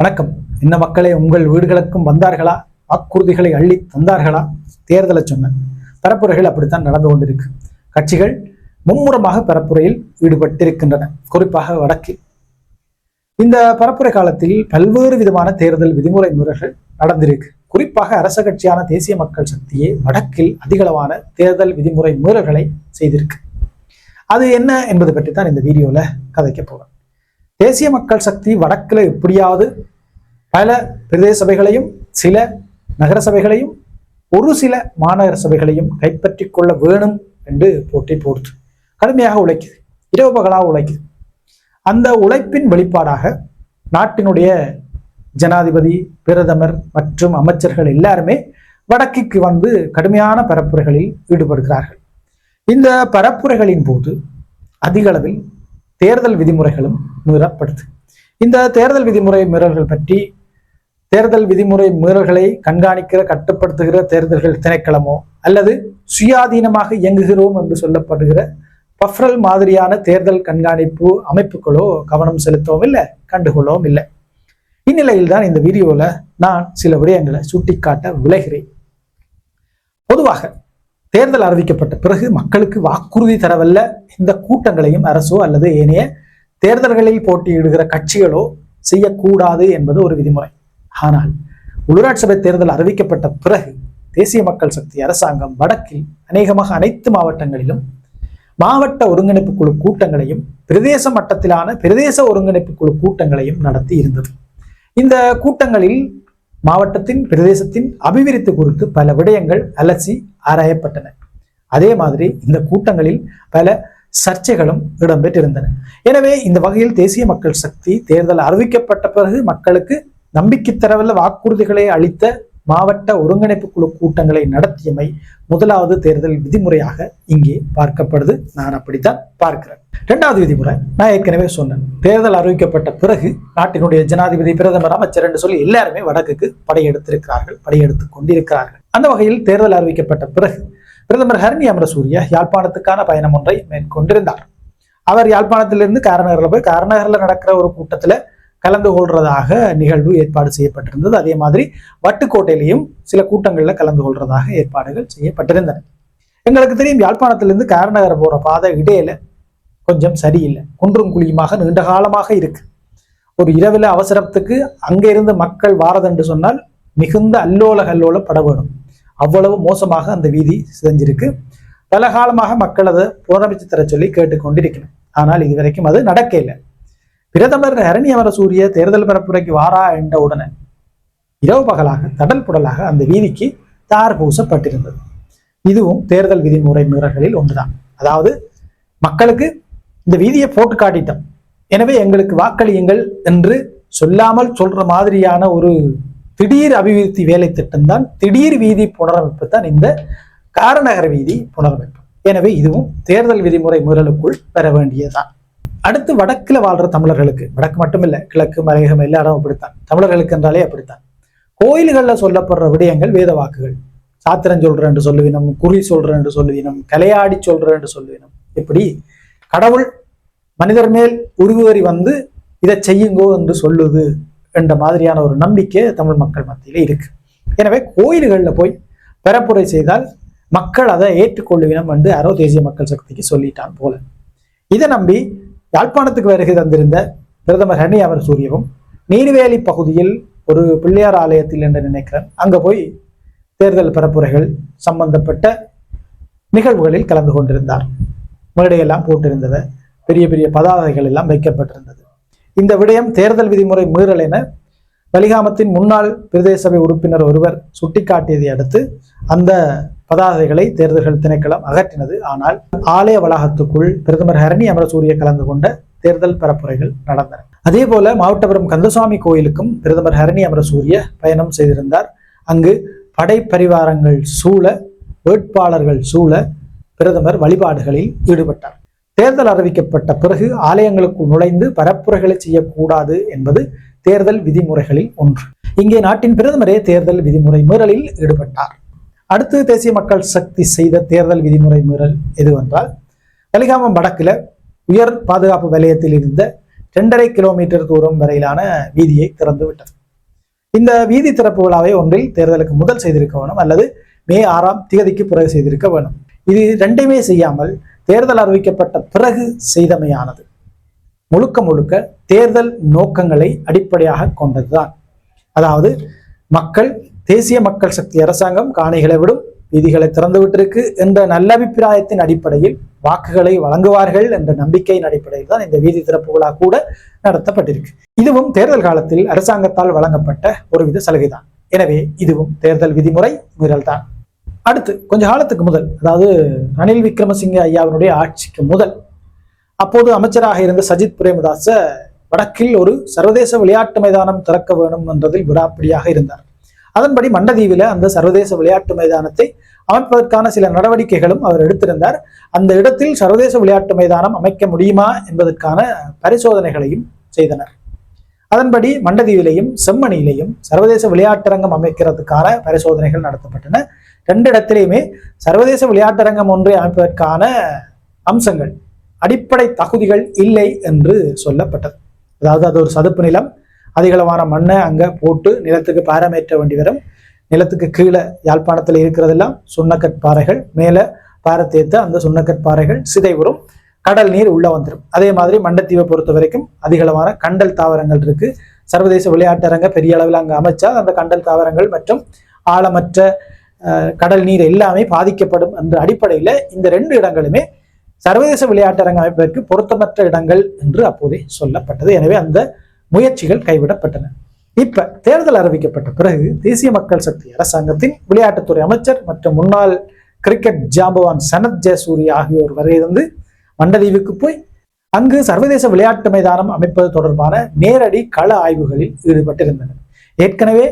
வணக்கம். இந்த மக்களே உங்கள் வீடுகளுக்கும் வந்தார்களா? வாக்குறுதிகளை அள்ளி தந்தார்களா? தேர்தலை சொன்ன பரப்புரைகள் அப்படித்தான் நடந்து கொண்டிருக்கு. கட்சிகள் மும்முரமாக பரப்புரையில் ஈடுபட்டிருக்கின்றன. குறிப்பாக வடக்கில். இந்த பரப்புரை காலத்தில் பல்வேறு விதமான தேர்தல் விதிமுறை முறைகள் நடந்திருக்கு. குறிப்பாக அரச கட்சியான தேசிய மக்கள் சக்தியே வடக்கில் அதிகளவான தேர்தல் விதிமுறை மீறல்களை செய்திருக்கு. அது என்ன என்பது பற்றி தான் இந்த வீடியோல கதைக்க போகிறேன் தேசிய மக்கள் சக்தி வடக்கில் எப்படியாவது பல பிரதேச சபைகளையும் சில நகர சபைகளையும் ஒரு சில மாநகர சபைகளையும் கைப்பற்றிக் கொள்ள வேணும் என்று போட்டி போடுது கடுமையாக உழைக்குது. இரவு பகலாக உழைக்குது. அந்த உழைப்பின் வெளிப்பாடாக நாட்டினுடைய ஜனாதிபதி பிரதமர் மற்றும் அமைச்சர்கள் எல்லாருமே வடக்குக்கு வந்து கடுமையான பரப்புரைகளில் ஈடுபடுகிறார்கள். இந்த பரப்புரைகளின் போது அதிக அளவில் தேர்தல் விதிமுறைகளும் மீறப்படுது. இந்த தேர்தல் விதிமுறை மீறல்கள் பற்றி தேர்தல் விதிமுறை மீறல்களை கண்காணிக்கிற கட்டுப்படுத்துகிற தேர்தல்கள் திணைக்களமோ அல்லது சுயாதீனமாக இயங்குகிறோம் என்று சொல்லப்படுகிற பஃப்ரல் மாதிரியான தேர்தல் கண்காணிப்பு அமைப்புகளோ கவனம் செலுத்தவும் இல்லை கண்டுகொள்ளவும் இல்லை. இந்நிலையில் தான் இந்த வீடியோல நான் சில விடயங்களை சுட்டிக்காட்ட விளைகிறேன். பொதுவாக தேர்தல் அறிவிக்கப்பட்ட பிறகு மக்களுக்கு வாக்குறுதி தரவல்ல இந்த கூட்டங்களையும் அரசோ அல்லது ஏனைய தேர்தல்களில் போட்டியிடுகிற கட்சிகளோ செய்யக்கூடாது என்பது ஒரு விதிமுறை. ஆனால் உள்ளூராட்சி சபை தேர்தல் அறிவிக்கப்பட்ட பிறகு தேசிய மக்கள் சக்தி அரசாங்கம் வடக்கில் அநேகமாக அனைத்து மாவட்டங்களிலும் மாவட்ட ஒருங்கிணைப்பு குழு கூட்டங்களையும் பிரதேச மட்டத்திலான பிரதேச ஒருங்கிணைப்பு குழு கூட்டங்களையும் நடத்தி இருந்தது. இந்த கூட்டங்களில் மாவட்டத்தின் பிரதேசத்தின் அபிவிருத்தி குறித்து பல விடயங்கள் அலசி ஆராயப்பட்டன. அதே மாதிரி இந்த கூட்டங்களில் பல சர்ச்சைகளும் இடம்பெற்றிருந்தன. எனவே இந்த வகையில் தேசிய மக்கள் சக்தி தேர்தல் அறிவிக்கப்பட்ட பிறகு மக்களுக்கு நம்பிக்கை தரவல்ல வாக்குறுதிகளை அளித்த மாவட்ட ஒருங்கிணைப்பு குழு கூட்டங்களை நடத்தியமை முதலாவது தேர்தல் விதிமுறையாக இங்கே பார்க்கப்படுது. நான் அப்படித்தான் பார்க்கிறேன். இரண்டாவது விதிமுறை நான் ஏற்கனவே சொன்னேன். தேர்தல் அறிவிக்கப்பட்ட பிறகு நாட்டினுடைய ஜனாதிபதி பிரதமர் அமைச்சர் என்று சொல்லி எல்லாருமே வடக்குக்கு படையெடுத்திருக்கிறார்கள் படையெடுத்து கொண்டிருக்கிறார்கள். அந்த வகையில் தேர்தல் அறிவிக்கப்பட்ட பிறகு பிரதமர் ஹரணி அமரசூரிய யாழ்ப்பாணத்துக்கான பயணம் ஒன்றை மேற்கொண்டிருந்தார். அவர் யாழ்ப்பாணத்திலிருந்து காரநகரில் போய் காரநகரில் நடக்கிற ஒரு கூட்டத்துல கலந்து கொள்றதாக நிகழ்வு ஏற்பாடு செய்யப்பட்டிருந்தது. அதே மாதிரி வட்டுக்கோட்டையிலையும் சில கூட்டங்களில் கலந்து கொள்றதாக ஏற்பாடுகள் செய்யப்பட்டிருந்தன. எங்களுக்கு தெரியும் யாழ்ப்பாணத்திலிருந்து காரநகர் போற பாதை இடையில கொஞ்சம் சரியில்லை. குன்றும் குழியுமாக நீண்ட காலமாக இருக்கு. ஒரு இரவில் அவசரத்துக்கு அங்கிருந்து மக்கள் வாரதென்று சொன்னால் மிகுந்த அல்லோல கல்லோல பட வேணும் அவ்வளவு மோசமாக அந்த வீதி சிதைஞ்சிருக்கு. பல காலமாக மக்கள் அதை புனரமைச்சு தர சொல்லி கேட்டுக்கொண்டிருக்கணும் ஆனால் இதுவரைக்கும் அது நடக்க இல்லை. பிரதமர் ஹரணி அமரசூரிய தேர்தல் பரப்புரைக்கு வாரா என்ற உடனே இரவு பகலாக தடல் புடலாக அந்த வீதிக்கு தார் பூசப்பட்டிருந்தது. இதுவும் தேர்தல் விதிமுறை மீறல்களில் ஒன்றுதான். அதாவது மக்களுக்கு இந்த வீதியை போட்டு காட்டிட்டோம். எனவே எங்களுக்கு வாக்களியுங்கள் என்று சொல்லாமல் சொல்ற மாதிரியான ஒரு திடீர் அபிவிருத்தி வேலை திட்டம் தான் திடீர் வீதி புனரமைப்பு தான் இந்த காரநகர வீதி புனரமைப்பு. எனவே இதுவும் தேர்தல் விதிமுறை மீறலுக்குள் பெற வேண்டியதுதான். அடுத்து வடக்குல வாழ்ற தமிழர்களுக்கு வடக்கு மட்டுமில்லை கிழக்கு மலையகம் எல்லாரும் அப்படித்தான். தமிழர்களுக்கு என்றாலே அப்படித்தான். கோயில்கள்ல சொல்லப்படுற விடயங்கள் வேத வாக்குகள். சாத்திரம் சொல்றேன் என்று சொல்லுவினம் குறி சொல்றேன் என்று சொல்லுவினம் கலையாடி சொல்றேன் என்று சொல்லுவினம். இப்படி கடவுள் மனிதர் மேல் உருவேறி வந்து இதை செய்யுங்கோ என்று சொல்லுது என்ற மாதிரியான ஒரு நம்பிக்கை தமிழ் மக்கள் மத்தியில இருக்கு. எனவே கோயில்களில் போய் பெறப்புரை செய்தால் மக்கள் அதை ஏற்றுக்கொள்ளுவினம் என்று அரோ தேசிய மக்கள் சக்திக்கு சொல்லிட்டான் போல. இதை நம்பி யாழ்ப்பாணத்துக்கு வருகை தந்திருந்த பிரதமர் ஹனி அவர் சூரியவும் நீர்வேலி பகுதியில் ஒரு பிள்ளையார் ஆலயத்தில் என்று நினைக்கிறேன். அங்க போய் தேர்தல் பரப்புரைகள் சம்பந்தப்பட்ட நிகழ்வுகளில் கலந்து கொண்டிருந்தார். மேடையெல்லாம் போட்டிருந்தது. பெரிய பெரிய பதாகைகள் எல்லாம் வைக்கப்பட்டிருந்தது. இந்த விடயம் தேர்தல் விதிமுறை மீறல் என வலிகாமத்தின் முன்னாள் பிரதேச சபை உறுப்பினர் ஒருவர் சுட்டிக்காட்டியதை அடுத்து அந்த பதாதைகளை தேர்தல்கள் திணைக்களம் அகற்றினது. ஆனால் ஆலய வளாகத்துக்குள் பிரதமர் ஹரணி அமரசூரிய கலந்து கொண்ட தேர்தல் பரப்புரைகள் நடந்தன. அதே போல மாவட்டபுரம் கந்தசுவாமி கோயிலுக்கும் பிரதமர் ஹரணி அமரசூரிய பயணம் செய்திருந்தார். அங்கு படைப்பரிவாரங்கள் சூழ வேட்பாளர்கள் சூழ பிரதமர் வழிபாடுகளில் ஈடுபட்டார். தேர்தல் அறிவிக்கப்பட்ட பிறகு ஆலயங்களுக்குள் நுழைந்து பரப்புரைகளை செய்யக்கூடாது என்பது தேர்தல் விதிமுறைகளில் ஒன்று. இங்கே நாட்டின் பிரதமரே தேர்தல் விதிமுறை மீறலில் ஈடுபட்டார். அடுத்து தேசிய மக்கள் சக்தி செய்த தேர்தல் விதிமுறை மீறல் எதுவென்றால் வலிகாமம் வடக்குல உயர் பாதுகாப்பு வலயத்தில் இருந்த ரெண்டரை கிலோமீட்டர் தூரம் வரையிலான வீதியை திறந்து விட்டது. இந்த வீதி திறப்பு விழாவை ஒன்றில் தேர்தலுக்கு முதல் செய்திருக்க வேணும் அல்லது மே ஆறாம் தேதிக்கு பிறகு செய்திருக்க வேணும் இது ரெண்டுமே செய்யாமல் தேர்தல் அறிவிக்கப்பட்ட பிறகு செய்தமையானது. முழுக்க முழுக்க தேர்தல் நோக்கங்களை அடிப்படையாக கொண்டதுதான். அதாவது மக்கள் தேசிய மக்கள் சக்தி அரசாங்கம் காணிகளை விடும் வீதிகளை திறந்துவிட்டிருக்கு என்ற நல்ல அபிப்பிராயத்தின் அடிப்படையில் வாக்குகளை வழங்குவார்கள் என்ற நம்பிக்கையின் அடிப்படையில் தான் இந்த வீதி திறப்பு விழா கூட நடத்தப்பட்டிருக்கு. இதுவும் தேர்தல் காலத்தில் அரசாங்கத்தால் வழங்கப்பட்ட ஒருவித சலுகைதான். எனவே இதுவும் தேர்தல் விதிமுறை மீறல் தான் அடுத்து கொஞ்ச காலத்துக்கு முதல் அதாவது ரணில் விக்ரமசிங்க ஐயாவினுடைய ஆட்சிக்கு முதல் அப்போது அமைச்சராக இருந்த சஜித் பிரேமதாச வடக்கில் ஒரு சர்வதேச விளையாட்டு மைதானம் திறக்க வேண்டும் என்றதில் விடாப்பிடியாக இருந்தார். அதன்படி மண்டதீவில அந்த சர்வதேச விளையாட்டு மைதானத்தை அமைப்பதற்கான சில நடவடிக்கைகளும் அவர் எடுத்திருந்தார். அந்த இடத்தில் சர்வதேச விளையாட்டு மைதானம் அமைக்க முடியுமா என்பதற்கான பரிசோதனைகளையும் செய்தனர். அதன்படி மண்டதீவிலையும் செம்மணியிலையும் சர்வதேச விளையாட்டரங்கம் அமைக்கிறதுக்கான பரிசோதனைகள் நடத்தப்பட்டன. ரெண்டு இடத்திலையுமே சர்வதேச விளையாட்டரங்கம் ஒன்றை அமைப்பதற்கான அம்சங்கள் அடிப்படை தகுதிகள் இல்லை என்று சொல்லப்பட்டது. அதாவது அது ஒரு சதுப்பு நிலம் அதிகளவான மண்ணை அங்கே போட்டு நிலத்துக்கு பாரமேற்ற வேண்டி வரும். நிலத்துக்கு கீழே யாழ்ப்பாணத்தில் இருக்கிறதெல்லாம் சுண்ணக்கட் பாறைகள். மேலே பாரத்தேத்த அந்த சுண்ணக்கட் பாறைகள் சிதைவுறும். கடல் நீர் உள்ள வந்துடும் அதே மாதிரி மண்டத்தீவை பொறுத்த வரைக்கும் அதிகளவான கண்டல் தாவரங்கள் இருக்கு. சர்வதேச விளையாட்டரங்க பெரிய அளவில் அங்கே அமைச்சா அந்த கண்டல் தாவரங்கள் மற்றும் ஆழமற்ற கடல் நீர் எல்லாமே பாதிக்கப்படும் என்ற அடிப்படையில் இந்த ரெண்டு இடங்களுமே சர்வதேச விளையாட்டரங்க அமைப்பிற்கு பொருத்தமற்ற இடங்கள் என்று அப்போதே சொல்லப்பட்டது. எனவே அந்த முயற்சிகள் கைவிடப்பட்டன. இப்ப தேர்தல் அறிவிக்கப்பட்ட பிறகு தேசிய மக்கள் சக்தி அரசாங்கத்தின் விளையாட்டுத்துறை அமைச்சர் மற்றும் முன்னாள் கிரிக்கெட் ஜாம்பவான் சனத் ஜெயசூரிய ஆகியோர் வரையிருந்து மண்டதீவுக்கு போய் அங்கு சர்வதேச விளையாட்டு மைதானம் அமைப்பது தொடர்பான நேரடி கள ஆய்வுகளில் ஈடுபட்டிருந்தனர். ஏற்கனவே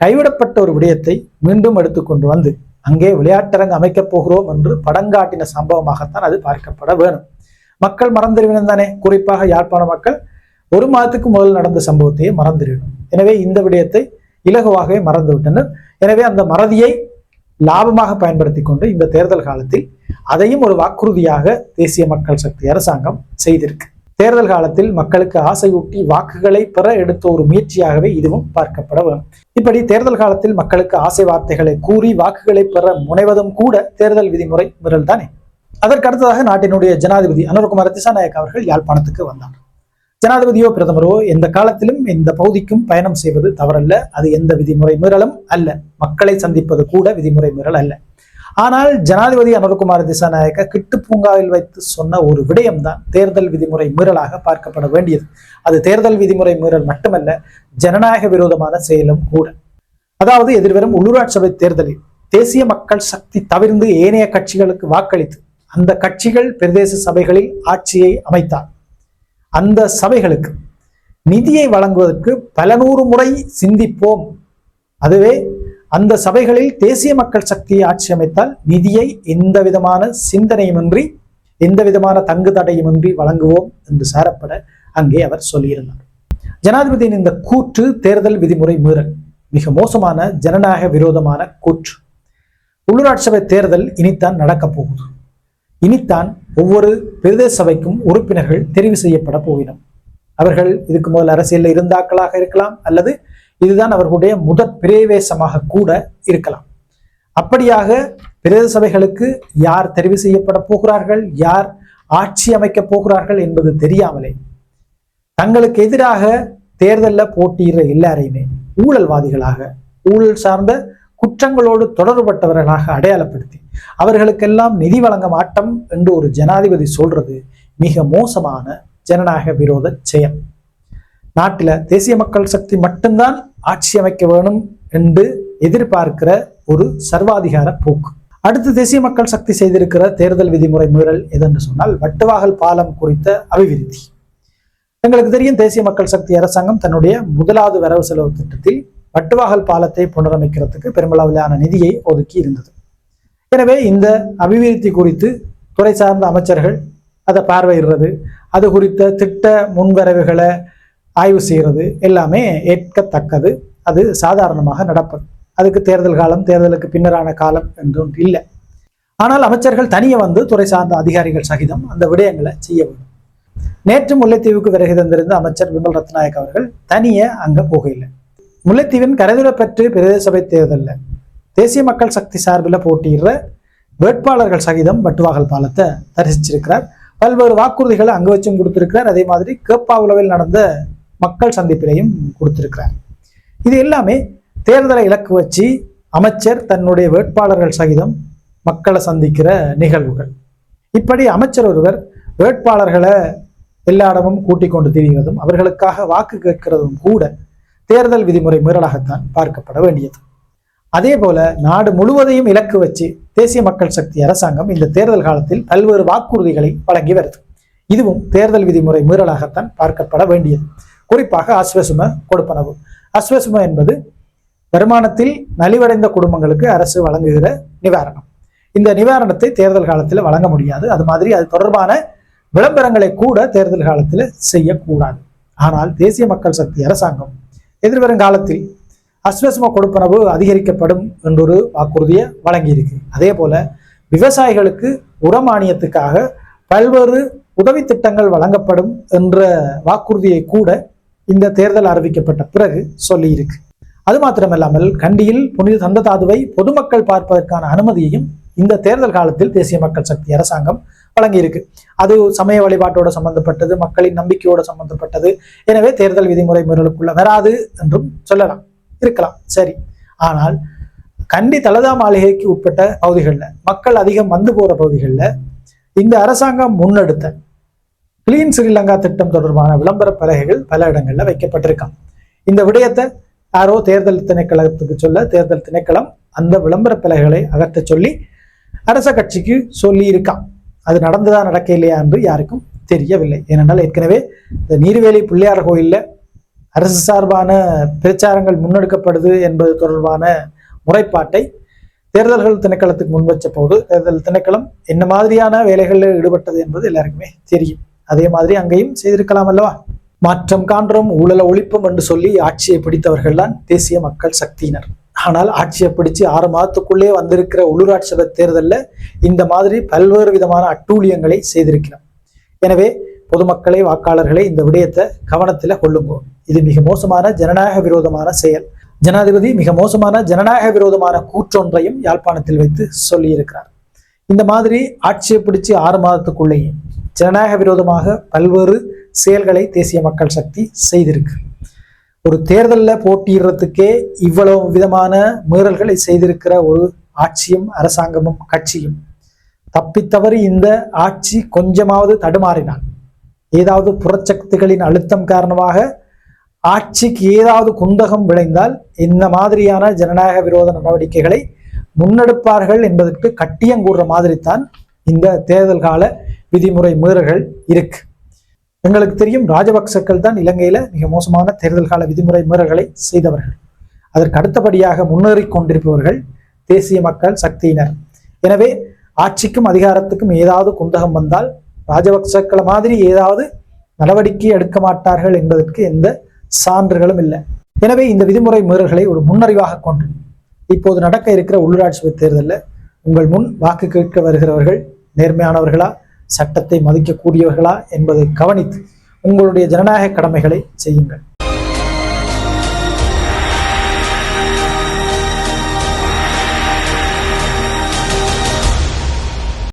கைவிடப்பட்ட ஒரு விடயத்தை மீண்டும் எடுத்துக்கொண்டு வந்து அங்கே விளையாட்டரங்கு அமைக்கப் போகிறோம் என்று படங்காட்டின சம்பவமாகத்தான் அது பார்க்கப்பட வேணும். மக்கள் மறந்துடுவினம் தானே குறிப்பாக யாழ்ப்பாண மக்கள் ஒரு மாதத்துக்கு முதல் நடந்த சம்பவத்தையே மறந்துவிடும் எனவே இந்த விடயத்தை இலகுவாகவே மறந்து விட்டனர் எனவே அந்த மறதியை லாபமாக பயன்படுத்தி கொண்டு இந்த தேர்தல் காலத்தில் அதையும் ஒரு வாக்குறுதியாக தேசிய மக்கள் சக்தி அரசாங்கம் செய்திருக்கு. தேர்தல் காலத்தில் மக்களுக்கு ஆசையூட்டி வாக்குகளை பெற எடுத்த ஒரு முயற்சியாகவே இதுவும் பார்க்கப்பட வேண்டும். இப்படி தேர்தல் காலத்தில் மக்களுக்கு ஆசை வார்த்தைகளை கூறி வாக்குகளை பெற முனைவதும் கூட தேர்தல் விதிமுறை மீறல் தானே அதற்கடுத்ததாக நாட்டினுடைய ஜனாதிபதி அனுர்குமார் திசாநாயக் அவர்கள் யாழ்ப்பாணத்துக்கு வந்தார். ஜனாதிபதியோ பிரதமரோ எந்த காலத்திலும் இந்த பகுதிக்கும் பயணம் செய்வது தவறல்ல. அது எந்த விதிமுறை மீறலும் அல்ல. மக்களை சந்திப்பது கூட விதிமுறை மீறல் அல்ல. ஆனால் ஜனாதிபதி அனுர்குமார் திசாநாயக்க கிட்டு பூங்காவில் வைத்து சொன்ன ஒரு விடயம்தான் தேர்தல் விதிமுறை மீறலாக பார்க்கப்பட வேண்டியது. அது தேர்தல் விதிமுறை மீறல் மட்டுமல்ல ஜனநாயக விரோதமான செயலும் கூட. அதாவது எதிர்வரும் உள்ளூராட்சி சபை தேர்தலில் தேசிய மக்கள் சக்தி தவிர்ந்து ஏனைய கட்சிகளுக்கு வாக்களித்து அந்த கட்சிகள் பிரதேச சபைகளில் ஆட்சியை அமைத்தார். அந்த சபைகளுக்கு நிதியை வழங்குவதற்கு பல நூறு முறை சிந்திப்போம். அதுவே அந்த சபைகளில் தேசிய மக்கள் சக்தியை ஆட்சி அமைத்தால் நிதியை எந்த விதமான சிந்தனையுமின்றி எந்த விதமான தங்கு தடையுமின்றி வழங்குவோம் என்று சாரப்பட அங்கே அவர் சொல்லியிருந்தார். ஜனாதிபதியின் இந்த கூற்று தேர்தல் விதிமுறை மீறல் மிக மோசமான ஜனநாயக விரோதமான கூற்று. உள்ளூராட்சி சபை தேர்தல் இனித்தான் நடக்கப் போகுது. இனித்தான் ஒவ்வொரு பிரதேச சபைக்கும் உறுப்பினர்கள் தெரிவு செய்யப்பட போகிறோம் அவர்கள் இதுக்கு முதல் அரசியலில் இருந்தாக்களாக இருக்கலாம் அல்லது இதுதான் அவர்களுடைய முதற் பிரவேசமாக கூட இருக்கலாம். அப்படியாக பிரதேச சபைகளுக்கு யார் தெரிவு செய்யப்பட போகிறார்கள் யார் ஆட்சி அமைக்கப் போகிறார்கள் என்பது தெரியாமலே தங்களுக்கு எதிராக தேர்தலில் போட்டியிடுற எல்லாரையுமே ஊழல்வாதிகளாக ஊழல் சார்ந்த குற்றங்களோடு தொடர்பட்டவர்களாக அடையாளப்படுத்தி அவர்களுக்கெல்லாம் நிதி வழங்க மாட்டோம் என்று ஒரு ஜனாதிபதி சொல்றது மிக மோசமான ஜனநாயக விரோத செயல். நாட்டில் தேசிய மக்கள் சக்தி மட்டும்தான் ஆட்சி அமைக்க வேணும் என்று எதிர்பார்க்கிற ஒரு சர்வாதிகார போக்கு. அடுத்து தேசிய மக்கள் சக்தி செய்திருக்கிற தேர்தல் விதிமுறை மீறல் எதென்று சொன்னால் வட்டுவாகல் பாலம் குறித்த அபிவிருத்தி. எங்களுக்கு தெரியும் தேசிய மக்கள் சக்தி அரசாங்கம் தன்னுடைய முதலாவது வரவு செலவு திட்டத்தில் வட்டுவாகல் பாலத்தை புனரமைக்கிறதுக்கு பெருமளவிலான நிதியை ஒதுக்கி இருந்தது. எனவே இந்த அபிவிருத்தி குறித்து துறை சார்ந்த அமைச்சர்கள் அதை பார்வையிடுறது அது குறித்த திட்ட முன்வரவுகளை ஆய்வு செய்கிறது எல்லாமே ஏற்கத்தக்கது. அது சாதாரணமாக நடப்பது. அதுக்கு தேர்தல் காலம் தேர்தலுக்கு பின்னரான காலம் என்றும் இல்லை. ஆனால் அமைச்சர்கள் தனியே வந்து துறை சார்ந்த அதிகாரிகள் சகிதம் அந்த விடயங்களை செய்ய வேண்டும். நேற்று முல்லைத்தீவுக்கு வருகை தந்திருந்த அமைச்சர் விமல் ரத்நாயக் அவர்கள் தனியே அங்க போகவில்லை முல்லைத்தீவின் கரைதுரப்பற்று பிரதேச சபை தேர்தலில். தேசிய மக்கள் சக்தி சார்பில் போட்டியிடுற வேட்பாளர்கள் சகிதம் வட்டுவாகல் பாலத்தை தரிசிச்சிருக்கிறார். பல்வேறு வாக்குறுதிகளை அங்கு வச்சும் கொடுத்திருக்கிறார். அதே மாதிரி கேப்பாவுளவில் நடந்த மக்கள் சந்திப்பிலையும் கொடுத்திருக்கிறார். இது எல்லாமே தேர்தலை இலக்கு வச்சு அமைச்சர் தன்னுடைய வேட்பாளர்கள் சகிதம் மக்களை சந்திக்கிற நிகழ்வுகள். இப்படி அமைச்சர் ஒருவர் வேட்பாளர்களை எல்லா இடமும் கூட்டிக் கொண்டு திரிகிறதும் அவர்களுக்காக வாக்கு கேட்கிறதும் கூட தேர்தல் விதிமுறை மீறலாகத்தான் பார்க்கப்பட வேண்டியது. அதே போல நாடு முழுவதையும் இலக்கு வச்சு தேசிய மக்கள் சக்தி அரசாங்கம் இந்த தேர்தல் காலத்தில் பல்வேறு வாக்குறுதிகளை வழங்கி வருது. இதுவும் தேர்தல் விதிமுறை மீறலாகத்தான் பார்க்கப்பட வேண்டியது. குறிப்பாக அஸ்வசும கொடுப்பனவு. அஸ்வசும என்பது வருமானத்தில் நலிவடைந்த குடும்பங்களுக்கு அரசு வழங்குகிற நிவாரணம். இந்த நிவாரணத்தை தேர்தல் காலத்தில் வழங்க முடியாது. அது மாதிரி அது தொடர்பான விளம்பரங்களை கூட தேர்தல் காலத்தில் செய்யக்கூடாது. ஆனால் தேசிய மக்கள் சக்தி அரசாங்கம் எதிர்வரும் காலத்தில் அஸ்வசம கொடுப்பனவு அதிகரிக்கப்படும் என்றொரு வாக்குறுதியை வழங்கியிருக்கு. அதே போல விவசாயிகளுக்கு உரமானியத்துக்காக பல்வேறு உதவி திட்டங்கள் வழங்கப்படும் என்ற வாக்குறுதியை கூட இந்த தேர்தல் அறிவிக்கப்பட்ட பிறகு சொல்லியிருக்கு. அது மாத்திரமல்லாமல் கண்டியில் புனித சந்ததாதுவை பொதுமக்கள் பார்ப்பதற்கான அனுமதியையும் இந்த தேர்தல் காலத்தில் தேசிய மக்கள் சக்தி அரசாங்கம் வழங்கியிருக்கு. அது சமய வழிபாட்டோட சம்பந்தப்பட்டது மக்களின் நம்பிக்கையோட சம்பந்தப்பட்டது. எனவே தேர்தல் விதிமுறை மீறலுக்குள்ள வராது என்றும் சொல்லலாம். இருக்கலாம். சரி. ஆனால் கண்டி தலதா மாளிகைக்கு உட்பட்ட பகுதிகளில் மக்கள் அதிகம் வந்து போற பகுதிகளில் இந்த அரசாங்கம் முன்னெடுத்த கிளீன் ஸ்ரீலங்கா திட்டம் தொடர்பான விளம்பர பலகைகள் பல இடங்கள்ல வைக்கப்பட்டிருக்கான் இந்த விடயத்தை யாரோ தேர்தல் திணைக்களத்துக்கு சொல்ல தேர்தல் திணைக்களம் அந்த விளம்பர பலகைகளை அகற்ற சொல்லி அரச கட்சிக்கு சொல்லி இருக்கான் அது நடந்ததா நடக்க இல்லையா என்று யாருக்கும் தெரியவில்லை. ஏனென்றால் ஏற்கனவே இந்த நீர்வேலி பிள்ளையார் கோயில்ல அரசு சார்பான பிரச்சாரங்கள் முன்னெடுக்கப்படுது என்பது தொடர்பான முறைப்பாட்டை தேர்தல்கள் திணைக்களத்துக்கு முன்வச்ச போது தேர்தல் திணைக்களம் என்ன மாதிரியான வேலைகளில் ஈடுபட்டது என்பது எல்லாருக்குமே தெரியும். அதே மாதிரி அங்கேயும் செய்திருக்கலாம் அல்லவா? மாற்றம் காண்றோம் ஊழல ஒழிப்பும் என்று சொல்லி ஆட்சியை பிடித்தவர்கள் தான் தேசிய மக்கள் சக்தியினர். ஆனால் ஆட்சியை பிடிச்சு ஆறு மாதத்துக்குள்ளே வந்திருக்கிற உள்ளூராட்சி சபை தேர்தலில் இந்த மாதிரி பல்வேறு விதமான அட்டூழியங்களை செய்திருக்கிறோம். எனவே பொதுமக்களை வாக்காளர்களை இந்த விடயத்தை கவனத்தில் கொள்ளுங்க. இது மிக மோசமான ஜனநாயக விரோதமான செயல். ஜனாதிபதி மிக மோசமான ஜனநாயக விரோதமான கூற்றொன்றையும் யாழ்ப்பாணத்தில் வைத்து சொல்லியிருக்கிறார். இந்த மாதிரி ஆட்சியை பிடிச்சு ஆறு மாதத்துக்குள்ளேயே ஜனநாயக விரோதமாக பல்வேறு செயல்களை தேசிய மக்கள் சக்தி செய்திருக்கு. ஒரு தேர்தலில் போட்டியிடுறதுக்கே இவ்வளவு விதமான மீறல்களை செய்திருக்கிற ஒரு ஆட்சியும் அரசாங்கமும் கட்சியும் தப்பித்தவறி இந்த ஆட்சி கொஞ்சமாவது தடுமாறினான் ஏதாவது புறச்சக்திகளின் அழுத்தம் காரணமாக ஆட்சிக்கு ஏதாவது குந்தகம் விளைந்தால் இந்த மாதிரியான ஜனநாயக விரோத நடவடிக்கைகளை முன்னெடுப்பார்கள் என்பதற்கு கட்டியங்கூடுற மாதிரி தான் இந்த தேர்தல் கால விதிமுறை மீறல்கள் இருக்கு. எங்களுக்கு தெரியும் ராஜபக்சக்கள் தான் இலங்கையில மிக மோசமான தேர்தல் கால விதிமுறை மீறல்களை செய்தவர்கள். அதற்கு அடுத்தபடியாக முன்னேறி கொண்டிருப்பவர்கள் தேசிய மக்கள் சக்தியினர். எனவே ஆட்சிக்கும் அதிகாரத்துக்கும் ஏதாவது குந்தகம் வந்தால் ராஜபக்சக்களை மாதிரி ஏதாவது நடவடிக்கை எடுக்க மாட்டார்கள் என்பதற்கு எந்த சான்றுகளும் இல்லை. எனவே இந்த விதிமுறை மீறல்களை ஒரு முன்னறிவாக கொண்டு இப்போது நடக்க இருக்கிற உள்ளூராட்சி தேர்தலில் உங்கள் முன் வாக்கு கேட்க வருகிறவர்கள் நேர்மையானவர்களா சட்டத்தை மதிக்கக்கூடியவர்களா என்பதை கவனித்து உங்களுடைய ஜனநாயக கடமைகளை செய்யுங்கள்.